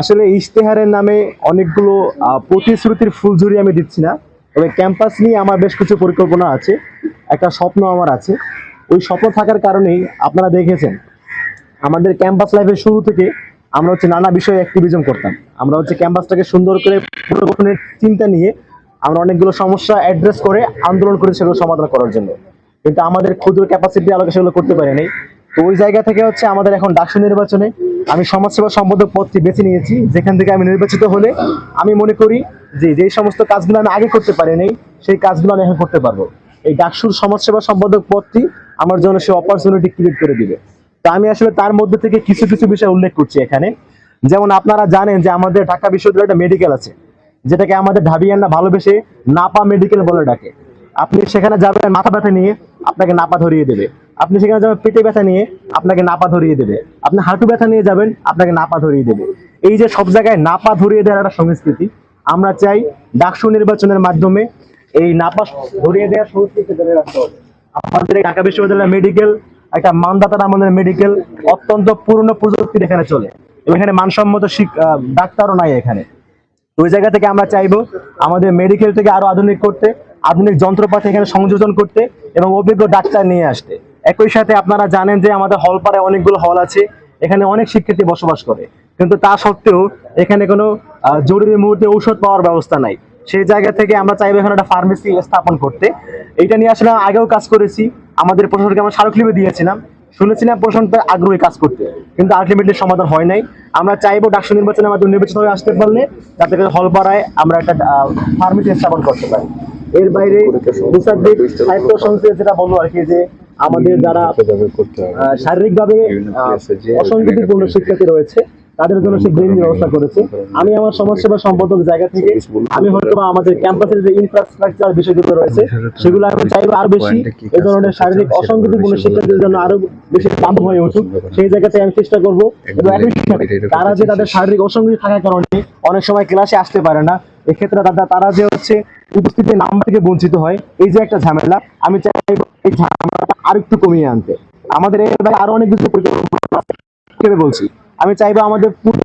আসলে ইশতেহারের নামে অনেকগুলো প্রতিশ্রুতির ফুলঝুরি আমি দিচ্ছি না, তবে ক্যাম্পাস নিয়ে আমার বেশ কিছু পরিকল্পনা আছে, একটা স্বপ্ন আমার আছে। ওই স্বপ্ন থাকার কারণেই আপনারা দেখেছেন, আমাদের ক্যাম্পাস লাইফের শুরু থেকে আমরা হচ্ছে নানা বিষয়ে অ্যাক্টিভিজম করতাম। আমরা হচ্ছে ক্যাম্পাসটাকে সুন্দর করে পুনর্গঠনের চিন্তা নিয়ে আমরা অনেকগুলো সমস্যা অ্যাড্রেস করে আন্দোলন করে সেগুলো সমাধান করার জন্য। কিন্তু আমাদের ক্ষুদ্র ক্যাপাসিটি আলোকে সেগুলো করতে পারি নাই তো ওই জায়গা থেকে হচ্ছে আমাদের এখন ডাকসু নির্বাচনে আমি সমাজসেবা সম্পাদক পদটি বেছে নিয়েছি, যেখান থেকে আমি নির্বাচিত হলে আমি মনে করি যে যেই সমস্ত কাজগুলো আমি আগে করতে পারি নাই, সেই কাজগুলো আমি এখন করতে পারব। এই ডাকসুর সমাজসেবা সম্পাদক পদটি আমার জন্য সে অপরচুনিটি ক্রিয়েট করে দিবে। তো আমি আসলে তার মধ্যে থেকে কিছু কিছু বিষয় উল্লেখ করছি এখানে। যেমন আপনারা জানেন যে আমাদের ঢাকা বিশ্ববিদ্যালয়ে একটা মেডিকেল আছে, যেটাকে আমাদের ঢাবিয়ানরা ভালোবেসে নাপা মেডিকেল বলে ডাকে। আপনি সেখানে যাবেন, মাথা ব্যথা নিয়ে আপনাকে নাপা ধরিয়ে দেবে। আপনি সেখানে যাবেন, পেটে ব্যথা নিয়ে আপনাকে নাপা ধরিয়ে দেবে। আপনি হাঁটু ব্যথা নিয়ে যাবেন, আপনাকে নাপা ধরিয়ে দেবে। এই যে সব জায়গায় নাপা ধরিয়ে দেওয়ার একটা সংস্কৃতি, আমরা চাই ডাকসু নির্বাচনের মাধ্যমে এই নাপা ধরিয়ে দেওয়ার সংস্কৃতি ধরে রাখতে হবে। আমাদের ঢাকা বিশ্ববিদ্যালয় মেডিকেল একটা মানদাতার আমাদের মেডিকেল অত্যন্ত পুরনো প্রযুক্তির এখানে চলে। এবং এখানে মানসম্মত ডাক্তারও নাই এখানে। ওই জায়গা থেকে আমরা চাইব আমাদের মেডিকেল থেকে আরও আধুনিক করতে। আধুনিক যন্ত্রপাতি এখানে সংযোজন করতে এবং অভিজ্ঞ ডাক্তার নিয়ে আসতে। একই সাথে আপনারা জানেন যে আমাদের হলপাড়ায় অনেকগুলো হল আছে, এখানে অনেক শিক্ষার্থী বসবাস করে। কিন্তু তা সত্ত্বেও এখানে কোনো জরুরি মুহূর্তে ঔষধ পাওয়ার ব্যবস্থা নাই। সেই জায়গা থেকে আমরা চাইব এখানে একটা ফার্মেসি স্থাপন করতে। এইটা নিয়ে আসলে আগেও কাজ করেছি। আমাদের প্রশাসনকে আমরা স্মারকলিপি দিয়েছিলাম। শুনেছিলাম প্রশাসনটা আগ্রহী কাজ করতে, কিন্তু আলটিমেটলি সমাধান হয় নাই। আমরা চাইব ডাকসু নির্বাচনের মাধ্যমে নির্বাচিত হয়ে আসতে পারলে, যাতে করে হলপাড়ায় আমরা একটা ফার্মেসি স্থাপন করতে পারি। এর বাইরে মুসাদ্দিক সাহিত্য সংসদ যেটা বলল আর কি যে আমাদের যারা আহ, শারীরিকভাবে অসংগতিপূর্ণ শিক্ষার্থী রয়েছে তাদের জন্য সে গ্রিন ব্যবস্থা করেছে। আমি আমার সমাজসেবা সম্পাদক জায়গা থেকে আমি হয়তো আমাদের ক্যাম্পাসের যে ইনফ্রাস্ট্রাকচার বিষয়গুলো রয়েছে সেগুলো আমি চাইব আরও বেশি। এই ধরনের শারীরিক অসংগতিপূর্ণ শিক্ষার্থীদের জন্য আরও বেশি বান্ধব হয়ে উঠুক। সেই জায়গাতে আমি চেষ্টা করব। এবং একই তারা যে তাদের শারীরিক অসঙ্গতি থাকার কারণে অনেক সময় ক্লাসে আসতে পারে না। এক্ষেত্রে তারা তারা যে হচ্ছে উপস্থিতির নাম্বার থেকে বঞ্চিত হয়, এই যে একটা ঝামেলা, আমি চাইব এই ঝামেলাটা আরেকটু কমিয়ে আনতে। আমাদের এর বাইরে আরও অনেক কিছু পরিকল্পনা বলছি। আমি চাইব আমাদের পুরো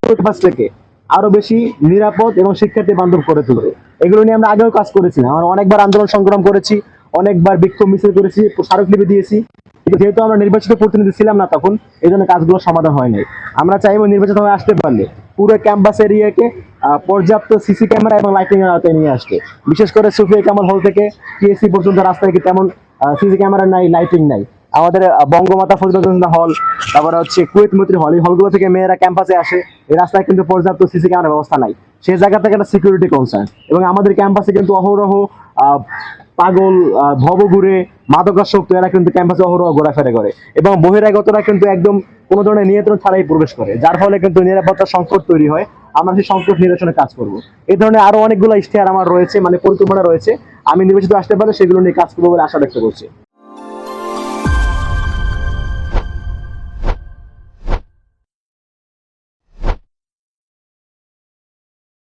আরও বেশি নিরাপদ এবং শিক্ষার্থী বান্ধব করে তুলবে এগুলো নিয়ে আমরা আগেও কাজ করেছি আমরা অনেকবার আন্দোলন সংগ্রাম করেছি, অনেকবার বিক্ষোভ মিছিল করেছি স্মারকলিপি দিয়েছি। যেহেতু আমরা নির্বাচিত প্রতিনিধি ছিলাম না তখন এই জন্য কাজগুলো সমাধান হয় নাই। আমরা চাইব নির্বাচিত হয়ে আসতে পারলে পুরো ক্যাম্পাস এরিয়াকে পর্যাপ্ত সিসি ক্যামেরা এবং লাইটিং এর আওতায় নিয়ে আসতে বিশেষ করে সুফিয়া কামাল হল থেকে টিএসসি পর্যন্ত রাস্তায় কি তেমন সিসি ক্যামেরা নাই লাইটিং নাই। আমাদের বঙ্গমাতা ফজলুদ্দিন হল তারপরে হচ্ছে কুয়েত মৈত্রী হল এই হলগুলো থেকে মেয়েরা ক্যাম্পাসে আসে। এই রাস্তায় কিন্তু পর্যাপ্ত সিসি ক্যামেরা ব্যবস্থা নাই। সেই জায়গা থেকে একটা সিকিউরিটি কনসার্ন এবং আমাদের ক্যাম্পাসে কিন্তু অহরহ পাগল ভবঘুরে, মাদকাসক্ত, এরা কিন্তু ক্যাম্পাসে অহরহ ঘোরাফেরা করে। এবং বহিরাগতরা কিন্তু একদম কোনো ধরনের নিয়ন্ত্রণ ছাড়াই প্রবেশ করে, যার ফলে কিন্তু নিরাপত্তা সংকট তৈরি হয়। আমরা সেই সংকট নিরসনে কাজ করব। এই ধরনের আরও অনেকগুলো ইশতেহার আমার রয়েছে মানে পরিকল্পনা রয়েছে। আমি নির্বাচিত আসতে পারলে সেগুলো নিয়ে কাজ করব বলে আশা ব্যক্ত করছি।